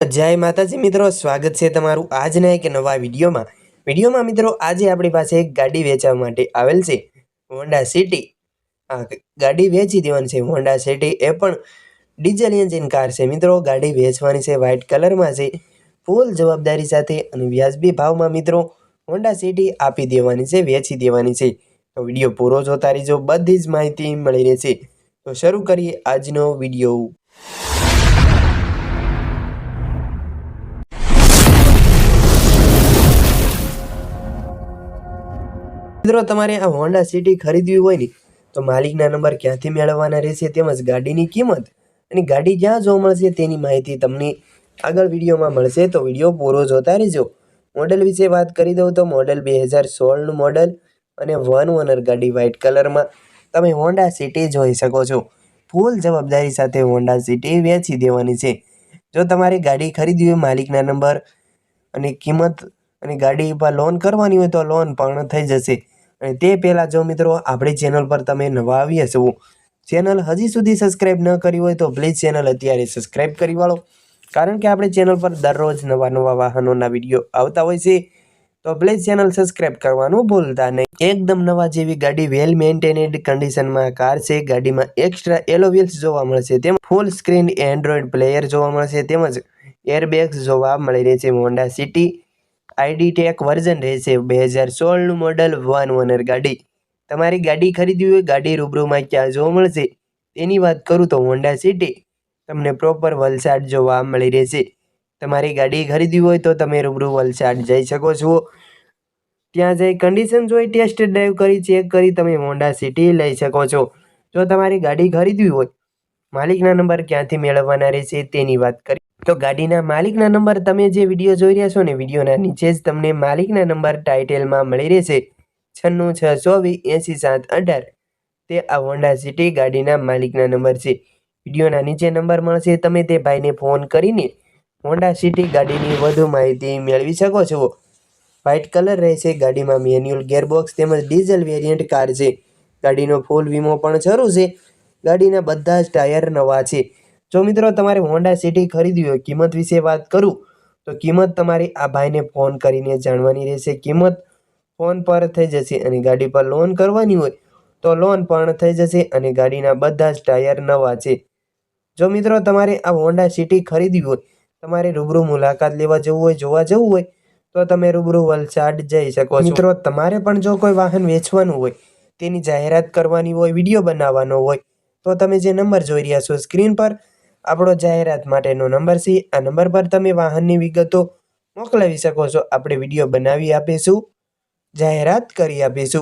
જય માતાજી મિત્રો, સ્વાગત છે તમારું આજના એક નવા વિડીયોમાં. વિડીયોમાં મિત્રો, આજે આપણી પાસે એક ગાડી વેચવા માટે આવેલ છે, હોન્ડા સિટી. આ ગાડી વેચી દેવાની છે હોન્ડા સિટી. એ પણ ડીઝલ એન્જિન કાર છે મિત્રો, ગાડી વેચવાની છે વ્હાઇટ કલરમાં છે. ફૂલ જવાબદારી સાથે અને વ્યાજબી ભાવમાં મિત્રો, હોન્ડા સિટી આપી દેવાની છે, વેચી દેવાની છે. તો વીડિયો પૂરો જોતા રહીજો, બધી જ માહિતી મળી રહેશે. તો શરૂ કરીએ આજનો વીડિયો. મિત્રો, તમારે આ હોન્ડા સિટી ખરીદવી હોય ને, તો માલિકના નંબર ક્યાંથી મેળવવાના રહેશે તેમજ ગાડીની કિંમત અને ગાડી ક્યાં જોવા મળશે તેની માહિતી તમને આગળ વિડીયોમાં મળશે. તો વીડિયો પૂરો જોતા રહેજો. મોડલ વિશે વાત કરી દઉં તો મોડલ બે હજાર સોળનું મોડલ અને વન ઓનર ગાડી વ્હાઇટ કલરમાં. તમે હોન્ડા સિટી જોઈ શકો છો. ફૂલ જવાબદારી સાથે હોન્ડા સિટી વેચી દેવાની છે. જો તમારે ગાડી ખરીદવી હોય માલિકના નંબર અને કિંમત અને ગાડી પર લોન કરવાની હોય તો લોન પણ થઈ જશે. અને તે પહેલાં જો મિત્રો, આપણી ચેનલ પર તમે નવા આવ્યા છો ચેનલ હજી સુધી સબસ્ક્રાઈબ ન કરી હોય તો પ્લીઝ ચેનલ અત્યારે સબસ્ક્રાઈબ કરી વાળો. કારણ કે આપણે ચેનલ પર દરરોજ નવા નવા વાહનોના વીડિયો આવતા હોય છે, તો પ્લીઝ ચેનલ સબસ્ક્રાઈબ કરવાનું ભૂલતા નહીં. એકદમ નવા જેવી ગાડી વેલ મેન્ટેનેડ કન્ડિશનમાં કાર છે, ગાડીમાં એક્સ્ટ્રા એલો વ્હીલ્સ જોવા મળશે, તેમ ફૂલ સ્ક્રીન એન્ડ્રોઈડ પ્લેયર જોવા મળશે, તેમજ એરબેગ્સ જોવા મળી રહે છે Honda City ID tech version રહેશે. બે હજાર સોળનું મોડલ વન ઓનર ગાડી. તમારી ગાડી ખરીદવી હોય, ગાડી રૂબરૂમાં ક્યાં જોવા મળશે? તેની વાત કરું તો હોન્ડા સિટી તમને પ્રોપર વલસાડ જોવા મળી રહેશે. તમારી ગાડી ખરીદવી હોય તો તમે રૂબરૂ વલસાડ જઈ શકો છો. ત્યાં જઈ કન્ડિશન જોઈ ટેસ્ટ ડ્રાઈવ કરી ચેક કરી તમે હોન્ડા સિટી લઈ શકો છો. જો તમારી ગાડી ખરીદવી હોય, માલિકના નંબર ક્યાંથી મેળવવાના રહેશે તેની વાત કરી તો ગાડીના માલિકના નંબર તમે જે વીડિયો જોઈ રહ્યા છો ને, વિડીયોના નીચે જ તમને માલિકના નંબર ટાઇટેલમાં મળી રહેશે. છન્નું છ ચોવીસ એંસી સાત અઢાર. તે આ હોન્ડા સિટી ગાડીના માલિકના નંબર છે. વિડીયોના નીચે નંબર મળશે, તમે તે ભાઈને ફોન કરીને હોન્ડા સિટી ગાડીની વધુ માહિતી મેળવી શકો છો. વ્હાઇટ કલર રહેશે, ગાડીમાં મેન્યુઅલ ગેરબોક્સ તેમજ ડીઝલ વેરિયન્ટ કાર છે. ગાડીનો ફૂલ વીમો પણ શરૂ છે. ગાડીના બધા જ ટાયર નવા છે. જો મિત્રો તમારે હોન્ડા સિટી ખરીદવી હોય, કિંમત વિશે વાત કરું, તો કિંમત તમારી આ ભાઈને ફોન કરીને જાણવાની રહેશે. કિંમત ફોન પર થઈ જશે અને ગાડી પર લોન કરવાની હોય, તો લોન પણ થઈ જશે અને ગાડીના બધા જ ટાયર નવા છે. જો મિત્રો તમારે આ હોન્ડા સિટી ખરીદવી હોય, તમારે રૂબરૂ મુલાકાત લેવા જવું હોય, જોવા જવું હોય, તો તમે રૂબરૂ વલસાડ જઈ શકો મિત્રો, તમારે પણ જો કોઈ વાહન વેચવાનું હોય, તેની જાહેરાત કરવાની હોય, વીડિયો બનાવવાનો હોય, તો તમે જે નંબર જોઈ રહ્યા છો, સ્ક્રીન પર આપણો જાહેરાત માટેનો નંબર છે. આ નંબર પર તમે વાહનની વિગતો મોકલાવી શકો છો. આપણે વીડિયો બનાવી આપીશું. જાહેરાત કરી આપીશું.